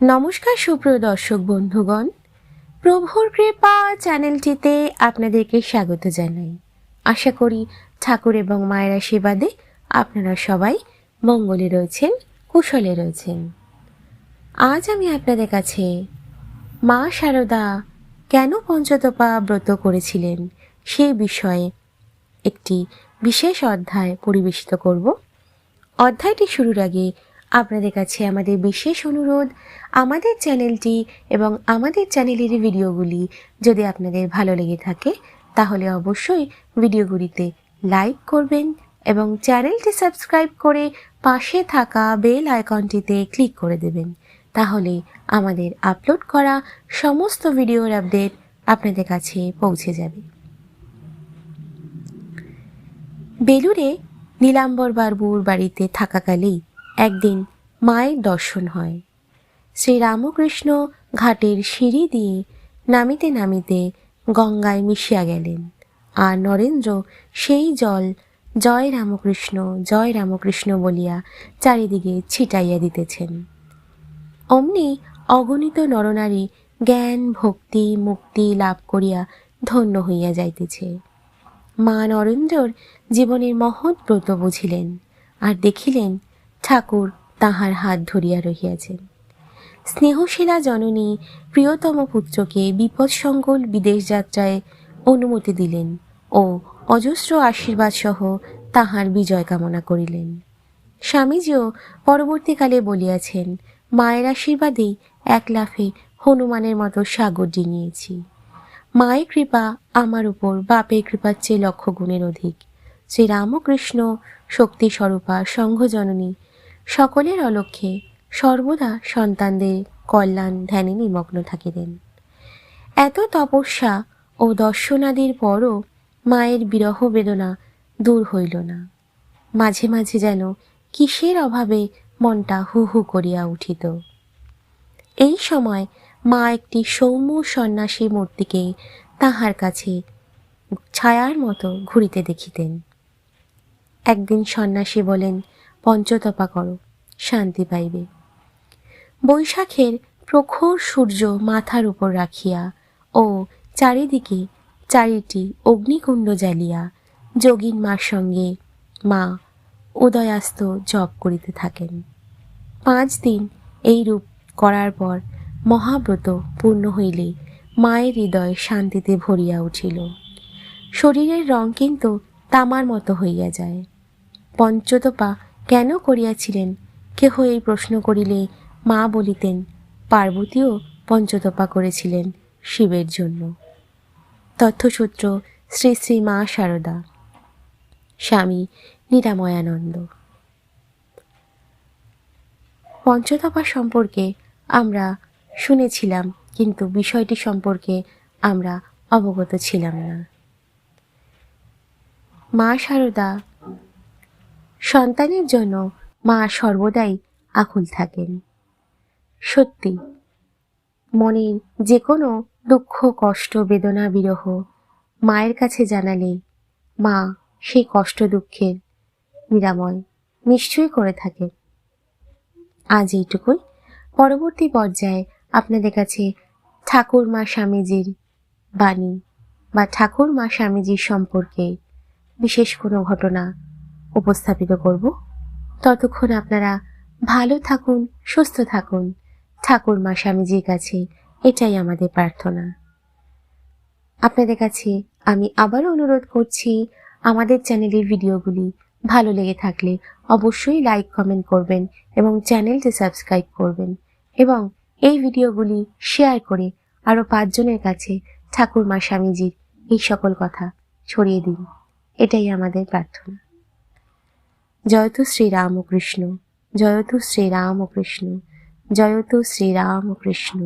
নমস্কার, সুপ্রিয় দর্শক বন্ধুগণ। প্রভুর কৃপা চ্যানেলটিতে আপনাদেরকে স্বাগত জানাই। আশা করি ঠাকুর এবং মায়ের আশীর্বাদে আপনারা সবাই মঙ্গলে রয়েছেন, কুশলে রয়েছেন। আজ আমি আপনাদের কাছে মা শারদা কেন পঞ্চতপা ব্রত করেছিলেন সেই বিষয়ে একটি বিশেষ অধ্যায় পরিবেশিত করব। অধ্যায়টি শুরুর আগে আপনাদের কাছে আমাদের বিশেষ অনুরোধ, আমাদের চ্যানেলটি এবং আমাদের চ্যানেলের ভিডিওগুলি যদি আপনাদের ভালো লেগে থাকে, তাহলে অবশ্যই ভিডিওগুলিতে লাইক করবেন এবং চ্যানেলটি সাবস্ক্রাইব করে পাশে থাকা বেল আইকনটিতে ক্লিক করে দেবেন। তাহলে আমাদের আপলোড করা সমস্ত ভিডিওর আপডেট আপনাদের কাছে পৌঁছে যাবে। বেলুড়ে নীলাম্বর বাবুর বাড়িতে থাকাকালেই একদিন মায়ের দর্শন হয়। শ্রী রামকৃষ্ণ ঘাটের সিঁড়ি দিয়ে নামিতে নামিতে গঙ্গায় মিশিয়া গেলেন। আর নরেন্দ্র সেই জল জয় রামকৃষ্ণ জয় রামকৃষ্ণ বলিয়া চারিদিকে ছিটাইয়া দিতেছেন। অমনি অগণিত নরনারী জ্ঞান, ভক্তি, মুক্তি লাভ করিয়া ধন্য হইয়া যাইতেছে। মা নরেন্দ্রর জীবনের মহৎ ব্রত বুঝিলেন আর দেখিলেন ঠাকুর তাহার হাত ধরিয়া রহিয়াছেন। স্নেহশীলা জননী প্রিয়তম পুত্রকে বিপদসঙ্কুল বিদেশ যাত্রায় অনুমতি দিলেন ও অজস্র আশীর্বাদ সহ তাহার বিজয় কামনা করিলেন। স্বামীজিও পরবর্তীকালে বলিয়াছেন, মায়ের আশীর্বাদেই এক লাফে হনুমানের মতো সাগর ডিঙিয়েছি। মায়ের কৃপা আমার উপর, বাপের কৃপার চেয়ে লক্ষ গুণের অধিক। শ্রী রামকৃষ্ণ শক্তি স্বরূপা সংঘজননী সকলের অলক্ষ্যে সর্বদা সন্তানদের কল্যাণ ধ্যানে নিমগ্ন থাকিলেন এত তপস্যা ও দর্শনাদির পরও মায়ের বিরহ বেদনা দূর হইল না। মাঝে মাঝে যেন কিসের অভাবে মনটা হু হু করিয়া উঠিত। এই সময় মা একটি সৌম্য সন্ন্যাসী মূর্তিকে তাহার কাছে ছায়ার মতো ঘুরিতে দেখিতেন। একদিন সন্ন্যাসী বলেন পঞ্চতপা করো, শান্তি পাইবে। বৈশাখের প্রখর সূর্য মাথার উপর রাখিয়া ও চারিদিকে চারিটি অগ্নিকুণ্ড জ্বালিয়া যোগিন মার সঙ্গে মা উদয়াস্ত জপ করিতে থাকেন। পাঁচ দিন এই রূপ করার পর মহাব্রত পূর্ণ হইলে মায়ের হৃদয় শান্তিতে ভরিয়া উঠিল। শরীরের রং কিন্তু তামার মতো হইয়া যায়। পঞ্চতপা কেন করিয়াছিলেন? কেহ এই প্রশ্ন করিলে মা বলিতেন, পার্বতীও পঞ্চতপা করেছিলেন শিবের জন্য। তথ্যসূত্র শ্রী শ্রী মা শারদা। স্বামী নিরাময়ানন্দ। পঞ্চতপা সম্পর্কে আমরা শুনেছিলাম, কিন্তু বিষয়টি সম্পর্কে আমরা অবগত ছিলাম না। মা শারদা সন্তানের জন্য মা সর্বদাই আকুল থাকেন। সত্যি, মনের যে কোনো দুঃখ, কষ্ট, বেদনা, বিরহ মায়ের কাছে জানালে মা সেই কষ্ট, দুঃখের নিরাময় নিশ্চয়ই করে থাকে আজ এইটুকুই। পরবর্তী পর্যায়ে আপনাদের কাছে ঠাকুর মা স্বামীজির বাণী বা ঠাকুর মা স্বামীজির সম্পর্কে বিশেষ কোনো ঘটনা উপস্থাপিত করব। ততক্ষণ আপনারা ভালো থাকুন, সুস্থ থাকুন। ঠাকুর মা স্বামীজির কাছে এটাই আমাদের প্রার্থনা। আপনাদের কাছে আমি আবারও অনুরোধ করছি, আমাদের চ্যানেলের ভিডিওগুলি ভালো লেগে থাকলে অবশ্যই লাইক, কমেন্ট করবেন এবং চ্যানেলটি সাবস্ক্রাইব করবেন এবং এই ভিডিওগুলি শেয়ার করে আরও পাঁচজনের কাছে ঠাকুর মা স্বামীজির এই সকল কথা ছড়িয়ে দিন। এটাই আমাদের প্রার্থনা। জয়তু শ্রীরামকৃষ্ণ জয়তু শ্রীরামকৃষ্ণ জয়তু শ্রীরামকৃষ্ণ